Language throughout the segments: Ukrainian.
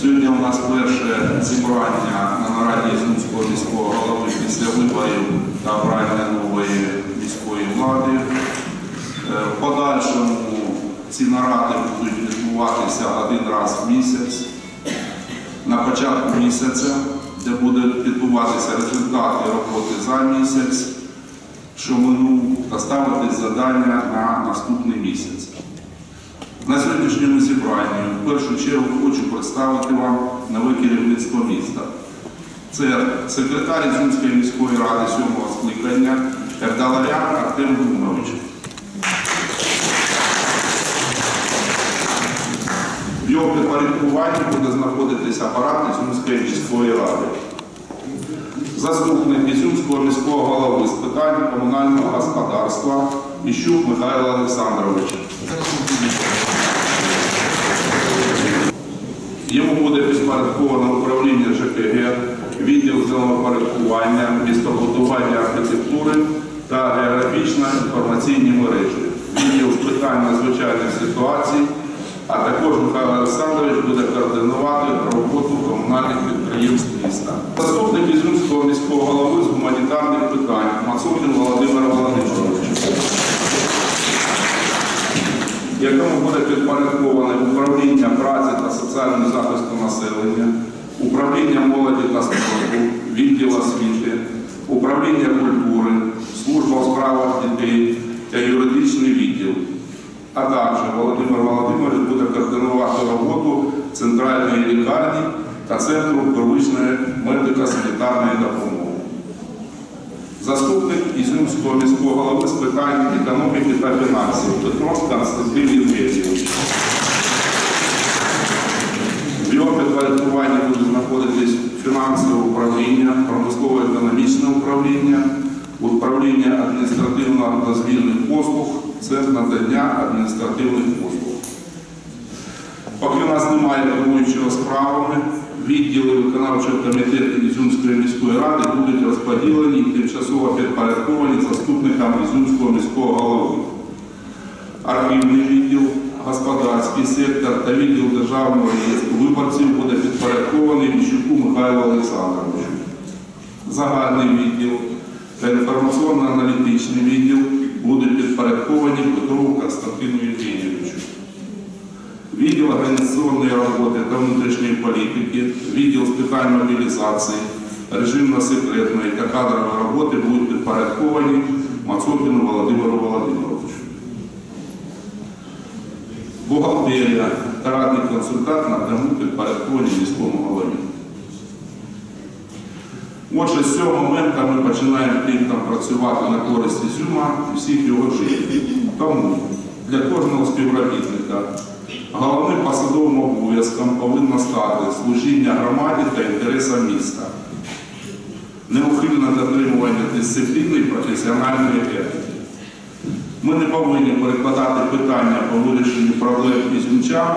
Сьогодні у нас перше зібрання на нараді Ізюмського міського голови після виборів та обрання нової міської влади. Е, В подальшому ці наради будуть відбуватися один раз в місяць. На початку місяця, де будуть відбуватися результати роботи за місяць, що минув, та ставити завдання на наступний місяць. На сьогоднішньому зібранні в першу чергу хочу представити вам нове керівництво міста. Це секретар Ізюмської міської ради сьомого скликання Ердаларян Артем Гумович. В його підпорядкуванні буде знаходитися апарат Ізюмської міської ради. Заступник Ізюмського міського голови з питань комунального господарства Іщук Михайло Олександрович. Йому буде підпорядковано управління ЖКГ, відділ зеленопорядкування, містобудування архітектури та географічно-інформаційні мережі, відділ з питань надзвичайних ситуацій, а також Михайло Олександрович буде координувати роботу комунальних підприємств міста. Заступник Ізюмського міського голови з гуманітарних питань Мацукін Володимир Володимирович якому буде підпорядковане управління праці та соціального захисту населення, управління молоді та спорту, відділ освіти, управління культури, служба у справах дітей та юридичний відділ. А також Володимир Володимирович буде координувати роботу центральної лікарні та центру первичної медико-санітарної допомоги. Заступник Ізюмського міського голови з питань економіки та фінансів Петро Константин Євгенійович. В його підпорядкуванні будуть знаходитись фінансове управління, промислово-економічне управління, управління адміністративно-дозвільних послуг, центр надання адміністративних послуг. Поки у нас немає керуючого справами, відділи виконавчого комітету будуть розподілені тимчасово підпорядковані заступникам Ізюмського міського голови. Архівний відділ, господарський сектор та відділ державного реєстру виборців буде підпорядкований Міщуку Михайлу Олександровичу. Загальний відділ та інформаційно-аналітичний відділ будуть підпорядковані Петрову Константину Євгенійовичу. Відділ організаційної роботи та внутрішньої політики, відділ з питань мобілізації, режимно-секретної та кадрової роботи будуть підпорядковані Мацопіну Володимиру Володимировичу. Бухгалтерія та радний консультант напряму підпорядковані міському голові. Отже, з цього моменту ми починаємо плідно працювати на користь Ізюма і всіх його жителів. Тому для кожного співробітника головним посадовим обов'язком повинно стати служіння громаді та інтересам міста, неухильне дотримування дисципліни і професіональної етики. Ми не повинні перекладати питання по вирішенню проблем ізюмчан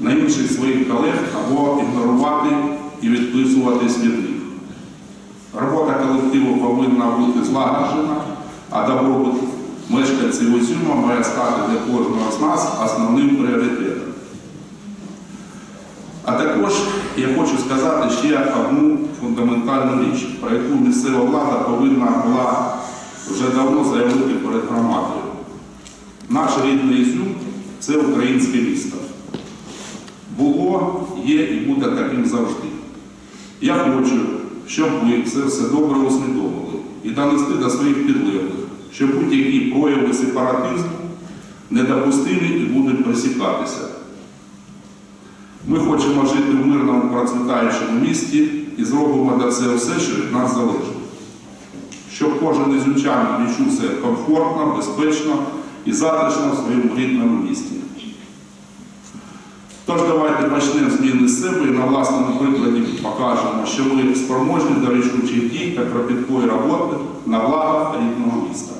на інших своїх колег або ігнорувати і відписуватись від них. Робота колективу повинна бути злагоджена, а добробут мешканців Ізюма має стати для кожного з нас основним пріоритетом. А також я хочу сказати ще одну фундаментальну річ, про яку місцева влада повинна була вже давно заявити перед громадою. Наш рідний Ізюм це українське місто. Було, є і буде таким завжди. Я хочу, щоб ви це все добре усвідомили і донести до своїх підлеглих, що будь-які прояви сепаратизму недопустимі і будуть пресікатися. Ми хочемо жити в мирному процвітаючому місті і зробимо до це все, що від нас залежить. Щоб кожен із ізюмчанин відчув себе комфортно, безпечно і затишно в своєму рідному місті. Тож давайте почнемо зміни з себе і на власному прикладі покажемо, що ми спроможні до рішучих дій та кропіткої роботи на благо рідного міста.